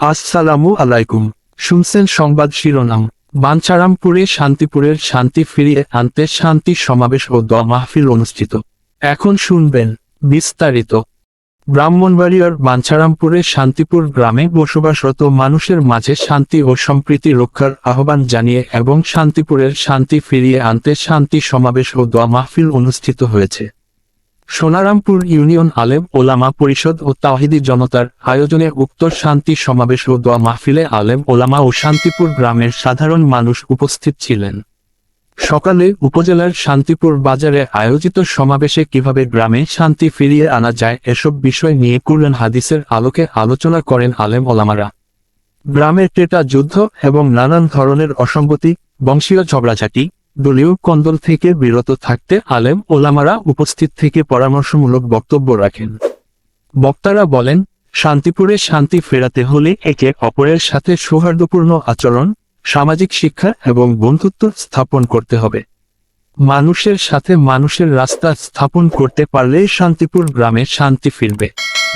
আসসালামু আলাইকুম। শুনছেন সংবাদ শিরোনাম। বাঞ্ছারামপুরে শান্তিপুরের শান্তি ফিরিয়ে আনতে শান্তি সমাবেশ ও দোয়া মাহফিল অনুষ্ঠিত। এখন শুনবেন বিস্তারিত। ব্রাহ্মণবাড়িয়ার বাঞ্ছারামপুরে শান্তিপুর গ্রামে বসবাসরত মানুষের মাঝে শান্তি ও সম্প্রীতি রক্ষার আহ্বান জানিয়ে এবং শান্তিপুরের শান্তি ফিরিয়ে আনতে শান্তি সমাবেশ ও দোয়া মাহফিল অনুষ্ঠিত হয়েছে। সোনারামপুর ইউনিয়ন আলেম ওলামা পরিষদ ও তাওহিদি জনতার আয়োজনে উক্ত শান্তি সমাবেশ ও দোয়া মাহফিলে আলেম ওলামা ও শান্তিপুর গ্রামের সাধারণ মানুষ উপস্থিত ছিলেন। সকালে উপজেলার শান্তিপুর বাজারে আয়োজিত সমাবেশে কীভাবে গ্রামে শান্তি ফিরিয়ে আনা যায় এসব বিষয় নিয়ে কুরআন হাদিসের আলোকে আলোচনা করেন আলেম ওলামারা। গ্রামের টেটা যুদ্ধ এবং নানান ধরনের অসঙ্গতি, বংশীয় ঝগড়াঝাটি দলীয় কন্দল থেকে বিরত থাকতে আলেম ওলামারা উপস্থিত থেকে পরামর্শমূলক বক্তব্য রাখেন। বক্তারা বলেন, শান্তিপুরে শান্তি ফেরাতে হলে একে অপরের সাথে সৌহার্দ্যপূর্ণ আচরণ, সামাজিক শিক্ষা এবং বন্ধুত্ব স্থাপন করতে হবে। মানুষের সাথে মানুষের রাস্তা স্থাপন করতে পারলে শান্তিপুর গ্রামে শান্তি ফিরবে।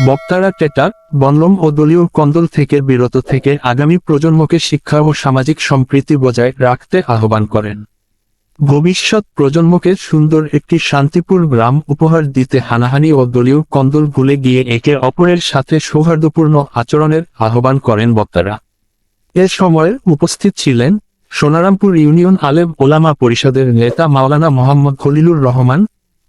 বক্তারা টেটা বনলম ও দলীয় কন্দল থেকে বিরত থেকে আগামী প্রজন্মকে শিক্ষা ও সামাজিক সম্প্রীতি বজায় রাখতে আহ্বান করেন। ভবিষ্যৎ প্রজন্মকে সুন্দর একটি শান্তিপুর গ্রাম উপহার দিতে হানাহানি ও দলীয় কন্দল ভুলে গিয়ে একে অপরের সাথে সৌহার্দ্যপূর্ণ আচরণের আহ্বান করেন বক্তারা। এ সময় উপস্থিত ছিলেন সোনারামপুর ইউনিয়ন আলেম ওলামা পরিষদের নেতা মাওলানা মোহাম্মদ খলিলুর রহমান,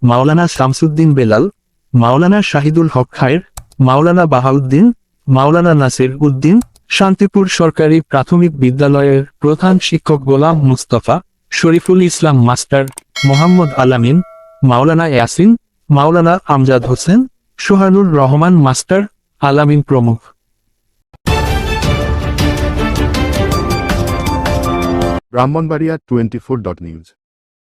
মাওলানা শামসুদ্দিন বেলাল, মাওলানা শাহিদুল হক খায়ের, মাওলানা বাহাউদ্দিন, মাওলানা নাসির উদ্দিন, শান্তিপুর সরকারি প্রাথমিক বিদ্যালয়ের প্রধান শিক্ষক গোলাম মুস্তফা শরীফুল ইসলাম মাস্টার মোহাম্মদ আলামিন, মাওলানা ইয়াসিন, মাওলানা আমজাদ হোসেন, সোহানুর রহমান মাস্টার আলামিন প্রমুখ। Brahmanbaria twenty four dot news.